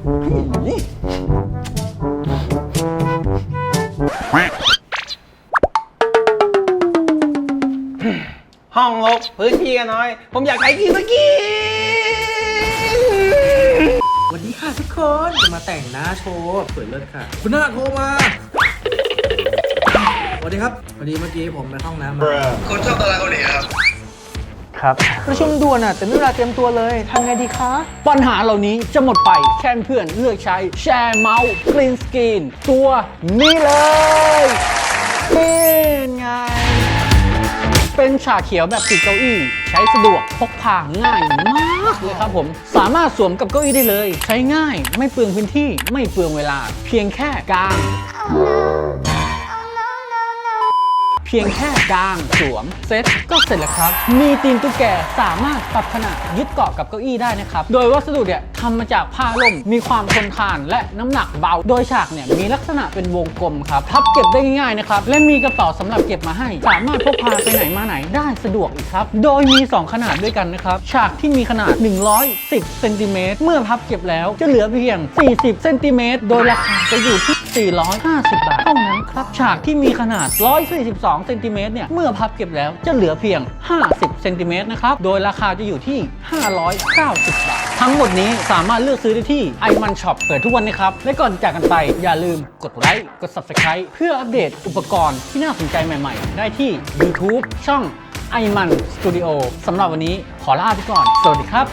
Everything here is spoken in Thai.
ห้องลกพื้นที่ก็น้อย ผมอยากใช้กีสกีสวัสดีค่ะทุกคนจะมาแต่งหน้าโชว์สวยเลิศค่ะ คุณน้าโทรมาสวัสดีครับพอดีเมื่อกี้ผมไปข้าห้องน้ำมา คุณชอบดาราเกาหลีครับ ครับประชุมด่วนอะแต่ไม่มีเวลาเตรียมตัวเลยทำไงดีคะ ปัญหาเหล่านี้จะหมดไปแค่เพื่อนเลือกใช้แชร์เมาส์กรีนสกรีนตัวนี้เลยเป็นไง เป็นฉากเขียวแบบติดเก้าอี้ ใช้สะดวกพกพาง่ายมากเลยครับผม สามารถสวมกับเก้าอี้ได้เลย ใช้ง่ายไม่เปลืองพื้นที่ไม่เปลืองเวลา เพียงแค่กางเพียงแค่กางสวมเซ็ตก็เสร็จแล้วครับ มีตีนตุ๊กแกสามารถปรับขนาดยึดเกาะกับเก้าอี้ได้นะครับ โดยวัสดุเนี่ยทำมาจากผ้าล่มมีความทนทานและน้ำหนักเบา โดยฉากเนี่ยมีลักษณะเป็นวงกลมครับพับเก็บได้ง่ายๆนะครับ และมีกระเป๋าสำหรับเก็บมาให้ สามารถพกพาไปไหนมาไหนได้สะดวกอีกครับ โดยมี 2 ขนาดด้วยกันนะครับ ฉากที่มีขนาด 110เซนติเมตรเมื่อพับเก็บแล้วจะเหลือเพียง 40เซนติเมตรโดยราคาจะอยู่ที่ 450 บาทเท่านั้นครับ ฉากที่มีขนาด 142 เซนติเมตรเนี่ย เมื่อพับเก็บแล้วจะเหลือเพียง 50 เซนติเมตรนะครับ โดยราคาจะอยู่ที่ 590 บาท ทั้งหมดนี้สามารถเลือกซื้อได้ที่ iMan Shop เปิดทุกวันนะครับ และก่อนจากกันไปอย่าลืมกดไลค์ กด Subscribe เพื่ออัปเดตอุปกรณ์ที่น่าสนใจใหม่ๆ ได้ที่ YouTube ช่อง iMan Studio สำหรับวันนี้ขอลาไปก่อน สวัสดีครับ